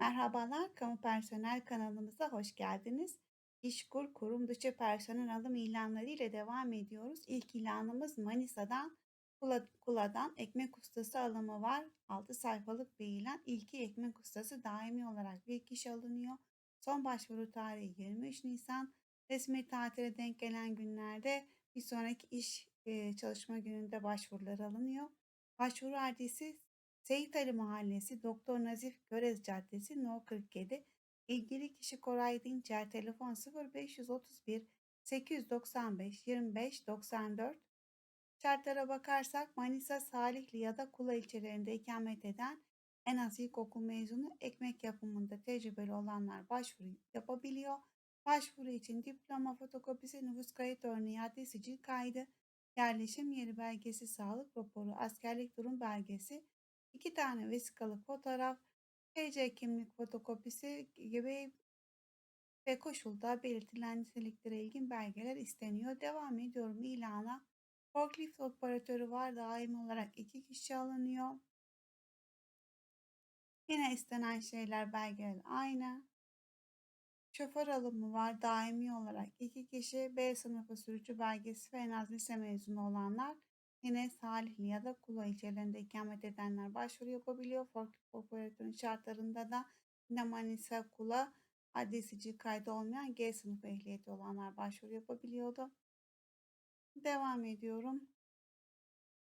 Merhabalar, Kamu Personel kanalımıza hoş geldiniz. İşkur kurum dışı personel alım ilanları ile devam ediyoruz. İlk ilanımız Manisa'dan, Kula- Kula'dan ekmek ustası alımı var. 6 sayfalık bir ilan. İlki ekmek ustası daimi olarak bir kişi alınıyor. Son başvuru tarihi 23 Nisan. Resmi tatile denk gelen günlerde bir sonraki iş e, çalışma gününde başvurular alınıyor. Başvuru adresi Seyit Ali Mahallesi, Doktor Nazif Görez Caddesi, No 47. İlgili kişi Koray Dinçer, telefon 0531 895 25 94. Şartlara bakarsak Manisa, Salihli ya da Kula ilçelerinde ikamet eden en az ilkokul mezunu ekmek yapımında tecrübeli olanlar başvuru yapabiliyor. Başvuru için diploma fotokopisi, nüfus kayıt örneği, adli sicil kaydı, yerleşim yeri belgesi, sağlık raporu, askerlik durum belgesi, iki tane vesikalık fotoğraf, TC kimlik fotokopisi gibi ve koşulda belirtilen niteliklere ilgin belgeler isteniyor. Devam ediyorum ilana. Forklift operatörü var. Daim olarak iki kişi alınıyor. Yine istenen şeyler belgeler aynı. Şoför alımı var. Daimi olarak iki kişi B sınıfı sürücü belgesi ve en az lise mezunu olanlar yine Salihli ya da Kula ilçelerinde ikamet edenler başvuru yapabiliyor. Forklift operatörün şartlarında da yine Manisa, Kula adli sicil kaydı olmayan G sınıfı ehliyeti olanlar başvuru yapabiliyordu. Devam ediyorum.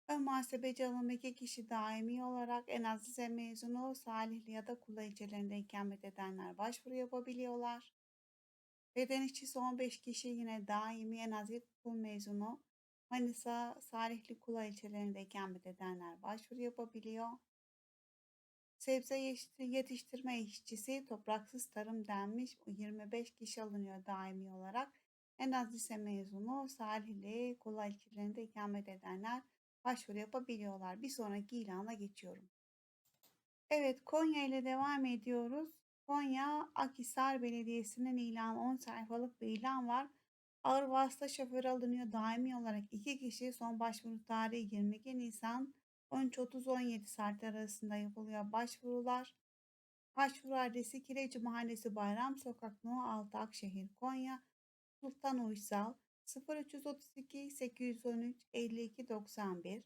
Ön muhasebeci alımı iki kişi daimi olarak en az lise mezunu Salihli ya da Kula ilçelerinde ikamet edenler başvuru yapabiliyorlar. Beden işçisi 15 kişi yine daimi en az ilkokul mezunu Manisa, Salihli, Kula ilçelerinde ikamet edenler başvuru yapabiliyor. Sebze yetiştirme işçisi topraksız tarım denmiş 25 kişi alınıyor daimi olarak. En az lise mezunu Salihli, Kula ilçelerinde ikamet edenler başvuru yapabiliyorlar. Bir sonraki ilana geçiyorum. Evet Konya ile devam ediyoruz. Konya Akhisar Belediyesi'nin ilanı 10 sayfalık bir ilan var. Ağır vasıta şoförü alınıyor daimi olarak 2 kişi son başvuru tarihi 22 Nisan 13.30-17 saat arasında yapılıyor başvurular. Başvuru adresi Kireci Mahallesi Bayram Sokak No 6 Akşehir Konya Sultan Uysal 0332 813 52 91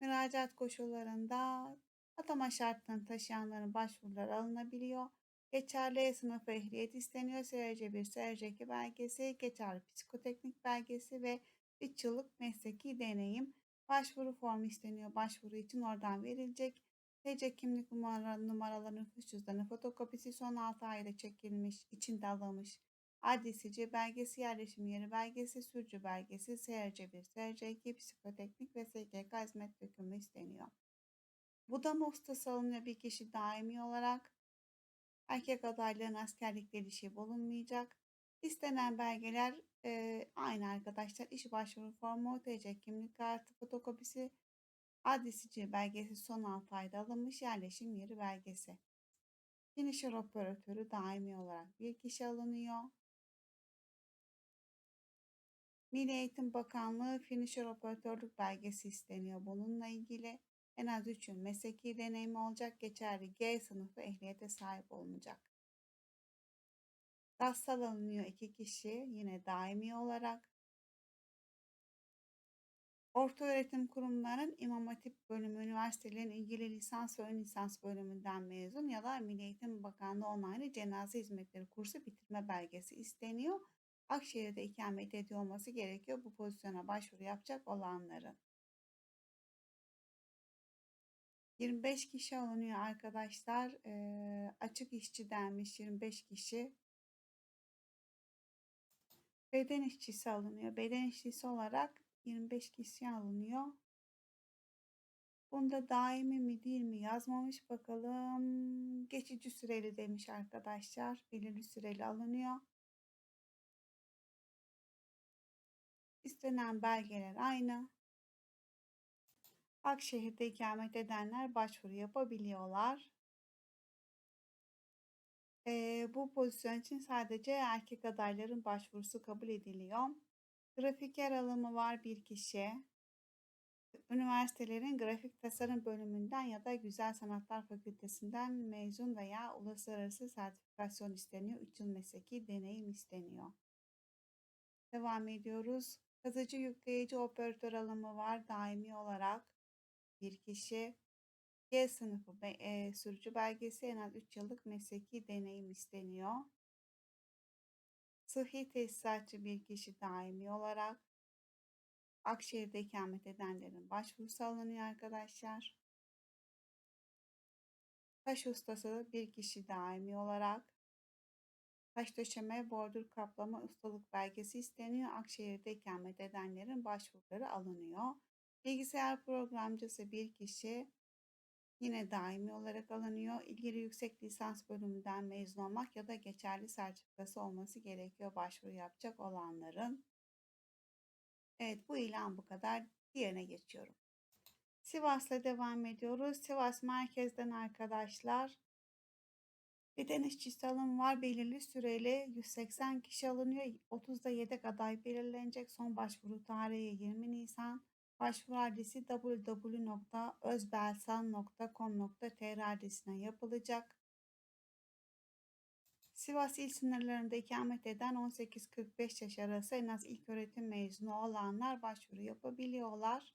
Müracaat koşullarında atama şartlarını taşıyanların başvuruları alınabiliyor. Geçerli sınıfı ehliyet isteniyor. SRC 1, SRC 2 belgesi, geçerli psikoteknik belgesi ve 3 yıllık mesleki deneyim. Başvuru formu isteniyor. Başvuru için oradan verilecek. TC kimlik numara, numaraları nüfus cüzdanı fotokopisi son 6 ayda çekilmiş, içinde alınmış. Adresici belgesi, yerleşim yeri belgesi, sürücü belgesi, SRC 1, SRC 2, psikoteknik ve SGK hizmet dökümü isteniyor. Budama ustası alınıyor bir kişi daimi olarak. Erkek adayların askerlik ilişiği bulunmayacak. İstenen belgeler e, aynı arkadaşlar. İş başvuru formu, TC kimlik kartı fotokopisi, adresici belgesi son 6 ayda alınmış yerleşim yeri belgesi. Finisher operatörü daimi olarak bir kişi alınıyor. Milli Eğitim Bakanlığı Finisher operatörlük belgesi isteniyor bununla ilgili. En az 3 yıl mesleki deneyimi olacak. Geçerli G sınıfı ehliyete sahip olunacak. Gassal alınıyor iki kişi yine daimi olarak. Orta öğretim kurumlarının İmam Hatip bölümü üniversitelerin ilgili lisans ve ön lisans bölümünden mezun ya da Milli Eğitim Bakanlığı online cenaze hizmetleri kursu bitirme belgesi isteniyor. Akşehir'de ikamet ediyor olması gerekiyor bu pozisyona başvuru yapacak olanların. 25 kişi alınıyor arkadaşlar. Ee, açık işçi denmiş 25 kişi. Beden işçisi alınıyor. Beden işçisi olarak 25 kişi alınıyor. Bunda daimi mi değil mi yazmamış bakalım. Geçici süreli demiş arkadaşlar. Belirli süreli alınıyor. İstenen belgeler aynı. Akşehir'de ikamet edenler başvuru yapabiliyorlar. Ee, bu pozisyon için sadece erkek adayların başvurusu kabul ediliyor. Grafiker alımı var bir kişi. Üniversitelerin grafik tasarım bölümünden ya da güzel sanatlar fakültesinden mezun veya uluslararası sertifikasyon isteniyor. 3 yıl mesleki deneyim isteniyor. Devam ediyoruz. Kazıcı yükleyici operatör alımı var. Daimi olarak bir kişi G sınıfı e, sürücü belgesi en az 3 yıllık mesleki deneyim isteniyor. Sıhhi tesisatçı bir kişi daimi olarak Akşehir'de ikamet edenlerin başvurusu alınıyor arkadaşlar. Taş ustası bir kişi daimi olarak taş döşeme, bordür kaplama ustalık belgesi isteniyor. Akşehir'de ikamet edenlerin başvuruları alınıyor. Bilgisayar programcısı bir kişi yine daimi olarak alınıyor. İlgili yüksek lisans bölümünden mezun olmak ya da geçerli sertifikası olması gerekiyor başvuru yapacak olanların. Evet bu ilan bu kadar. Diğerine geçiyorum. Sivas'la devam ediyoruz. Sivas merkezden arkadaşlar. Beden işçisi alım var. Belirli süreyle 180 kişi alınıyor. 30'da yedek aday belirlenecek. Son başvuru tarihi 20 Nisan. Başvuru adresi www.özbelsan.com.tr adresine yapılacak. Sivas il sınırlarında ikamet eden 18-45 yaş arası en az ilk öğretim mezunu olanlar başvuru yapabiliyorlar.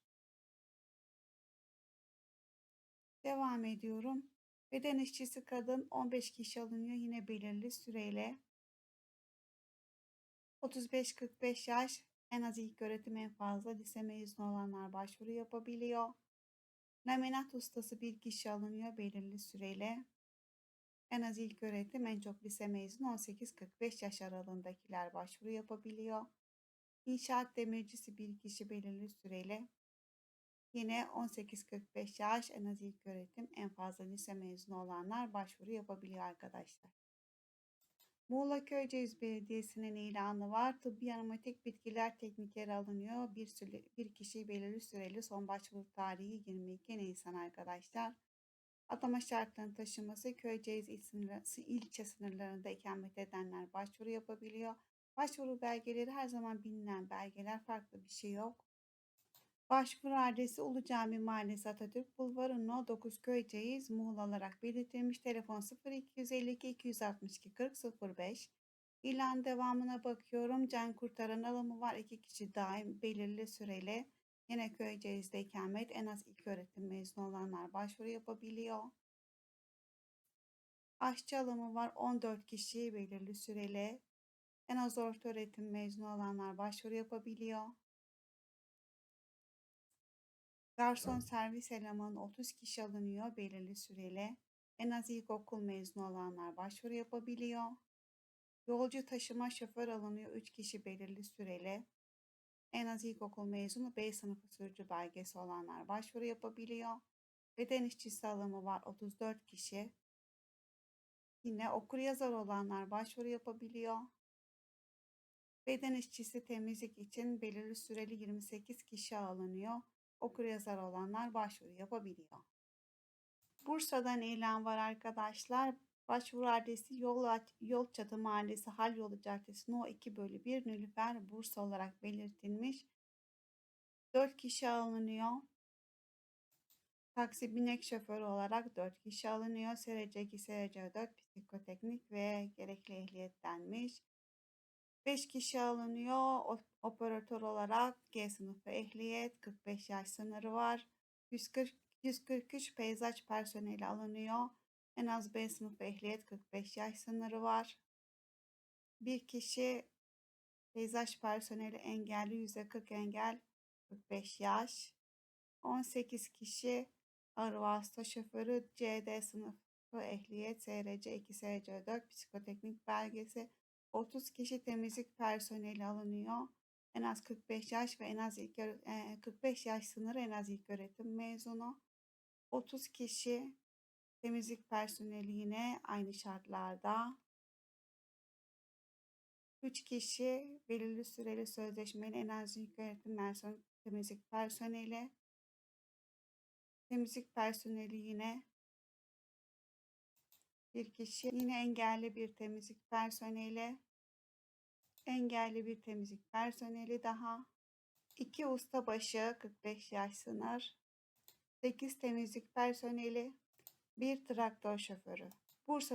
Devam ediyorum. Beden işçisi kadın 15 kişi alınıyor yine belirli süreyle. 35-45 yaş en az ilk öğretim en fazla lise mezunu olanlar başvuru yapabiliyor. Laminat ustası bir kişi alınıyor belirli süreyle. En az ilk öğretim en çok lise mezunu 18-45 yaş aralığındakiler başvuru yapabiliyor. İnşaat demircisi bir kişi belirli süreyle yine 18-45 yaş en az ilk öğretim en fazla lise mezunu olanlar başvuru yapabiliyor arkadaşlar. Muğla Köyceğiz Belediyesi'nin ilanı var. Tıbbi aromatik bitkiler teknikleri alınıyor. Bir, süre, bir kişi belirli süreli son başvuru tarihi 22 Nisan arkadaşlar. Atama şartlarının taşınması Köyceğiz ilçe sınırlarında ikamet edenler başvuru yapabiliyor. Başvuru belgeleri her zaman bilinen belgeler farklı bir şey yok. Başvuru adresi Ulu Cami Mahallesi Atatürk Bulvarı No 9 Köyceğiz Muğla olarak belirtilmiş. Telefon 0252 262 40 05. İlan devamına bakıyorum. Can kurtaran alımı var. İki kişi daim belirli süreli. Yine Köyceğiz'de ikamet en az ilk öğretim mezunu olanlar başvuru yapabiliyor. Aşçı alımı var 14 kişi belirli süreli. En az orta öğretim mezunu olanlar başvuru yapabiliyor. Garson servis elemanı 30 kişi alınıyor belirli süreli. En az ilkokul mezunu olanlar başvuru yapabiliyor. Yolcu taşıma şoför alınıyor 3 kişi belirli süreli. En az ilkokul mezunu B sınıfı sürücü belgesi olanlar başvuru yapabiliyor. Beden işçisi alımı var 34 kişi. Yine okur yazar olanlar başvuru yapabiliyor. Beden işçisi temizlik için belirli süreli 28 kişi alınıyor. Okur yazar olanlar başvuru yapabiliyor. Bursa'dan ilan var arkadaşlar. Başvuru adresi Yol, Yolçatı Mahallesi Hal Yolu Caddesi No 2 bölü 1 Nülüfer Bursa olarak belirtilmiş. 4 kişi alınıyor. Taksi binek şoförü olarak 4 kişi alınıyor. SRC 2, SRC 4 psikoteknik ve gerekli ehliyet denmiş. 5 kişi alınıyor. Operatör olarak G sınıfı ehliyet, 45 yaş sınırı var. 140, 143 peyzaj personeli alınıyor. En az B sınıfı ehliyet 45 yaş sınırı var. Bir kişi peyzaj personeli engelli %40 engel 45 yaş. 18 kişi ağır vasıta şoförü CD sınıfı ehliyet SRC 2 SRC 4 psikoteknik belgesi 30 kişi temizlik personeli alınıyor. En az 45 yaş ve en az ilk 45 yaş sınırı en az ilk öğretim mezunu. 30 kişi temizlik personeli yine aynı şartlarda. 3 kişi belirli süreli sözleşmeli en az ilk öğretim mezunu temizlik personeli. Temizlik personeli yine bir kişi yine engelli bir temizlik personeli engelli bir temizlik personeli daha 2 ustabaşı 45 yaş sınır, 8 temizlik personeli, 1 traktör şoförü. Bursa